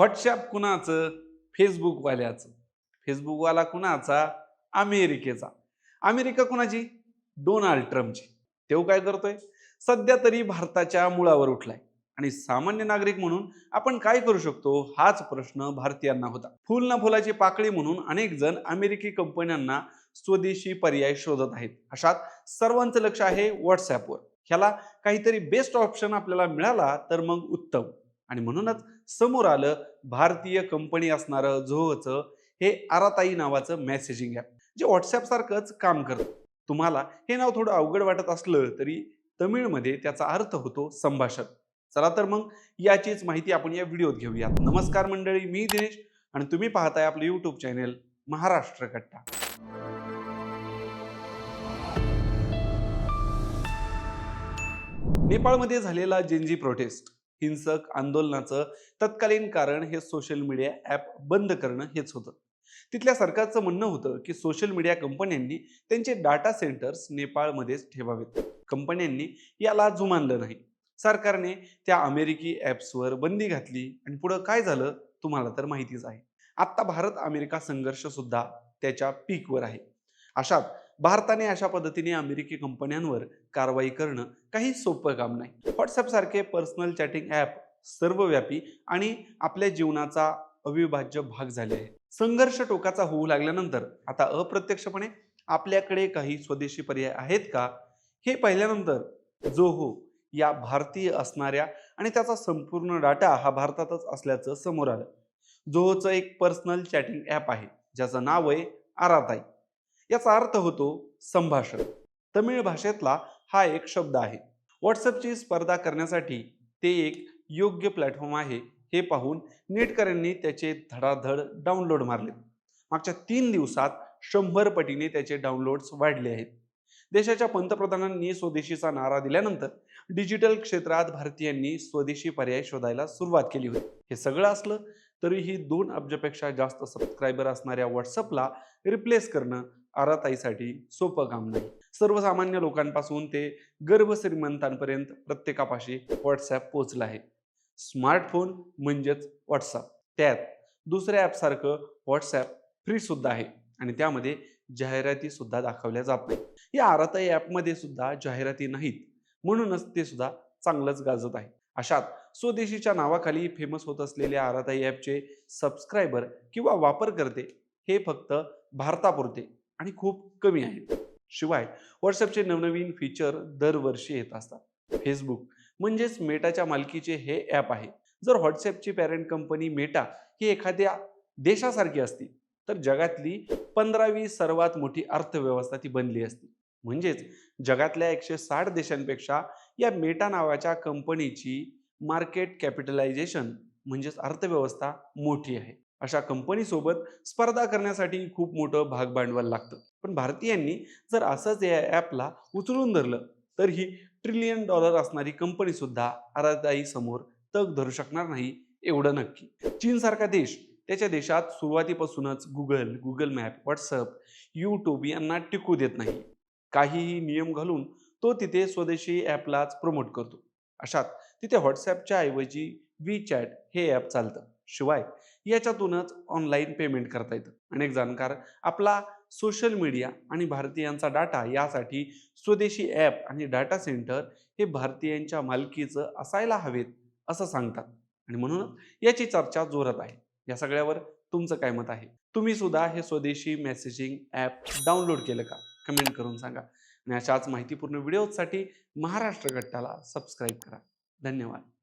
WhatsApp कुणाचं? फेसबुकवाल्याचं फेसबुकवाला कुणाचा? अमेरिकेचा. अमेरिका कुणाची? डोनाल्ड ट्रम्पची. तेव्हा काय करतोय? सध्या तरी भारताच्या मुळावर उठलाय. आणि सामान्य नागरिक म्हणून आपण काय करू शकतो? हाच प्रश्न भारतीयांना होता. फुल ना फुलाची पाकळी म्हणून अनेक जण अमेरिकी कंपन्यांना स्वदेशी पर्याय शोधत आहेत. अशात सर्वांचं लक्ष आहे व्हॉट्सॲपवर ह्याला काहीतरी बेस्ट ऑप्शन आपल्याला मिळाला तर मग उत्तम. आणि म्हणूनच समोर आलं भारतीय कंपनी असणारं झोहचं हे आराताई नावाचं मेसेजिंग ॲप जे व्हॉट्सॲप सारखंच काम करतं. तुम्हाला हे नाव थोडं अवघड वाटत असलं तरी तमिळमध्ये त्याचा अर्थ होतो संभाषण. चला तर मग याचीच माहिती आपण या व्हिडिओत घेऊयात. नमस्कार मंडळी मी दिनेश आणि तुम्ही पाहताय आपलं यूट्यूब चॅनेल महाराष्ट्र कट्टा. नेपाळमध्ये झालेला जेनजी प्रोटेस्ट हिंसक आंदोलनाचं तत्कालीन कारण हे सोशल मीडिया ॲप बंद करणं हेच होतं. तिथल्या सरकारचं म्हणणं होतं की सोशल मीडिया कंपन्यांनी त्यांचे डाटा सेंटर्स नेपाळमध्येच ठेवावेत. कंपन्यांनी याला जुमानलं नाही. सरकारने त्या अमेरिकी ॲप्सवर बंदी घातली आणि पुढं काय झालं तुम्हाला तर माहितीच आहे. आत्ता भारत अमेरिका संघर्ष सुद्धा त्याच्या पीकवर आहे. अशात भारताने अशा पद्धतीने अमेरिकी कंपन्यांवर कारवाई करणं काही सोपं काम नाही. व्हॉट्सअप सारखे पर्सनल चॅटिंग ॲप सर्वव्यापी आणि आपल्या जीवनाचा अविभाज्य भाग झाले आहे. संघर्ष टोकाचा होऊ लागल्यानंतर आता अप्रत्यक्षपणे आपल्याकडे काही स्वदेशी पर्याय आहेत का? हे पाहिल्यानंतर जो हो या भारतीय असणाऱ्या आणि त्याचा संपूर्ण डाटा हा भारतातच असल्याचं समोर आलं. जोहोचं एक पर्सनल चॅटिंग ॲप आहे ज्याचं नाव आहे आराताई. याचा अर्थ होतो संभाषण. तमिळ भाषेतला हा एक शब्द आहे. व्हॉट्सअपची स्पर्धा करण्यासाठी ते एक योग्य प्लॅटफॉर्म आहे हे पाहून नेटकऱ्यांनी त्याचे धडाधड डाउनलोड मारले. मागच्या तीन दिवसात शंभर पटीने त्याचे डाउनलोड्स वाढले आहेत. देशाच्या पंतप्रधानांनी स्वदेशीचा नारा दिल्यानंतर डिजिटल क्षेत्रात भारतीयांनी स्वदेशी पर्याय शोधायला सुरुवात केली होती. हे सगळं असलं तरीही दोन अब्जापेक्षा जास्त सबस्क्रायबर असणाऱ्या व्हॉट्सअपला रिप्लेस करणं आराताईसाठी सोपं काम नाही. सर्वसामान्य लोकांपासून ते गर्भ श्रीमंतांपर्यंत प्रत्येकापाशी व्हॉट्सॲप पोचलं आहे. स्मार्टफोन म्हणजेच व्हॉट्सअप त्यात दुसऱ्या ॲपसारखं व्हॉट्सॲप फ्रीसुद्धा आहे आणि त्यामध्ये जाहिराती सुद्धा दाखवल्या जात नाही या आराताई ॲपमध्ये सुद्धा जाहिराती नाहीत म्हणूनच ते सुद्धा चांगलंच गाजत आहे. अशात स्वदेशीच्या नावाखाली फेमस होत असलेल्या आराताई ॲपचे सबस्क्रायबर किंवा वापरकर्ते हे फक्त भारतापुरते. आणि खूप कमी आहेत. शिवाय व्हॉट्सअपचे नवनवीन फीचर दरवर्षी येत असतात. फेसबुक म्हणजेच मेटाच्या मालकीचे हे ॲप आहे. जर व्हॉट्सअपची पॅरेंट कंपनी मेटा ही एखाद्या देशासारखी असती तर जगातली पंधरावी सर्वात मोठी अर्थव्यवस्था ती बनली असती. म्हणजेच जगातल्या एकशे साठ देशांपेक्षा या मेटा नावाच्या कंपनीची मार्केट कॅपिटलायझेशन म्हणजेच अर्थव्यवस्था मोठी आहे. अशा कंपनीसोबत स्पर्धा करण्यासाठी खूप मोठं भाग भांडवल लागतं. पण भारतीयांनी जर असंच या ॲपला उचलून धरलं तर ही ट्रिलियन डॉलर असणारी कंपनीसुद्धा सुद्धा समोर तग धरू शकणार नाही एवढं नक्की. चीनसारखा देश त्याच्या देशात सुरुवातीपासूनच Google Google map WhatsApp YouTube यांना टिकू देत नाही. काहीही नियम घालून तो तिथे स्वदेशी ॲपलाच प्रमोट करतो. अशात तिथे व्हॉट्सॲपच्या ऐवजी वी चॅट हे ॲप चालतं. शिवाय याच्यातूनच ऑनलाईन पेमेंट करता येतं. अनेक जाणकार आपला सोशल मीडिया आणि भारतीयांचा डाटा यासाठी स्वदेशी ॲप आणि डाटा सेंटर हे भारतीयांच्या मालकीचं असायला हवेत असं सांगतात. आणि म्हणून याची चर्चा जोरात आहे. या सगळ्यावर तुमचं काय मत आहे? तुम्ही सुद्धा हे स्वदेशी मेसेजिंग ॲप डाउनलोड केलं का? कमेंट करून सांगा. आणि अशाच माहितीपूर्ण व्हिडिओसाठी महाराष्ट्र गट्टाला सबस्क्राईब करा. धन्यवाद.